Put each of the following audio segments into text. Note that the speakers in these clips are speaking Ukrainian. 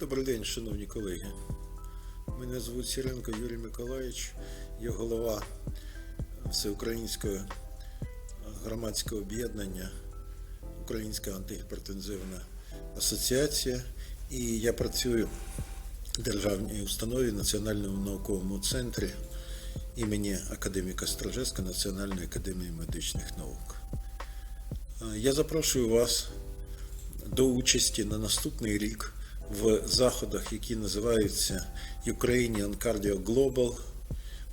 Добрий день, шановні колеги. Мене звуть Сіренко Юрій Миколаївич, я голова Всеукраїнського громадського об'єднання Українська антигіпертензивна асоціація і я працюю в державній установі Національному науковому центрі імені академіка Стражевська Національної академії медичних наук. Е, Я запрошую вас до участі на наступний рік в заходах, які називаються Ukrainian Cardio Global.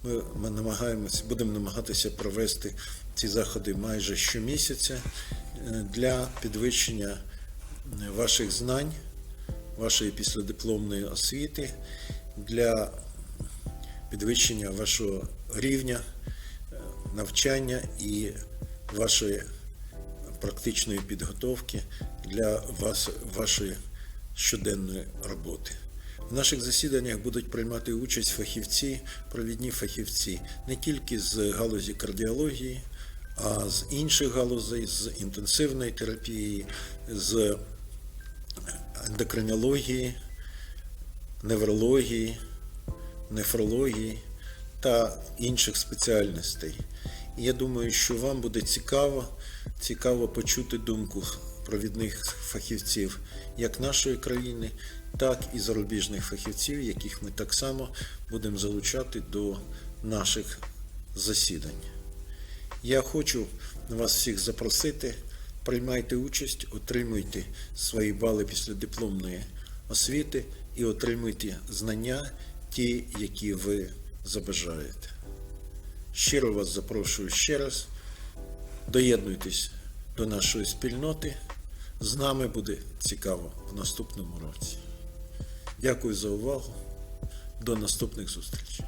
Ми, ми намагаємося, будемо намагатися провести ці заходи майже щомісяця е, для підвищення е, ваших знань, вашої післядипломної освіти, для підвищення вашого рівня е, навчання і вашої практичної підготовки для вас, вашої щоденної роботи. В наших засіданнях будуть приймати участь фахівці, провідні фахівці не тільки з галузі кардіології, а з інших галузей, з інтенсивної терапії, з ендокринології, неврології, нефрології та інших спеціальностей. І я думаю, що вам буде цікаво, цікаво почути думку провідних фахівців як нашої країни, так і зарубіжних фахівців, яких ми так само будемо залучати до наших засідань. Я хочу вас всіх запросити, приймайте участь, отримуйте свої бали після дипломної освіти і отримуйте знання, ті, які ви забажаєте. Щиро вас запрошую ще раз. Доєднуйтесь до нашої спільноти. З нами буде цікаво в наступному році. Дякую за увагу. До наступних зустрічей.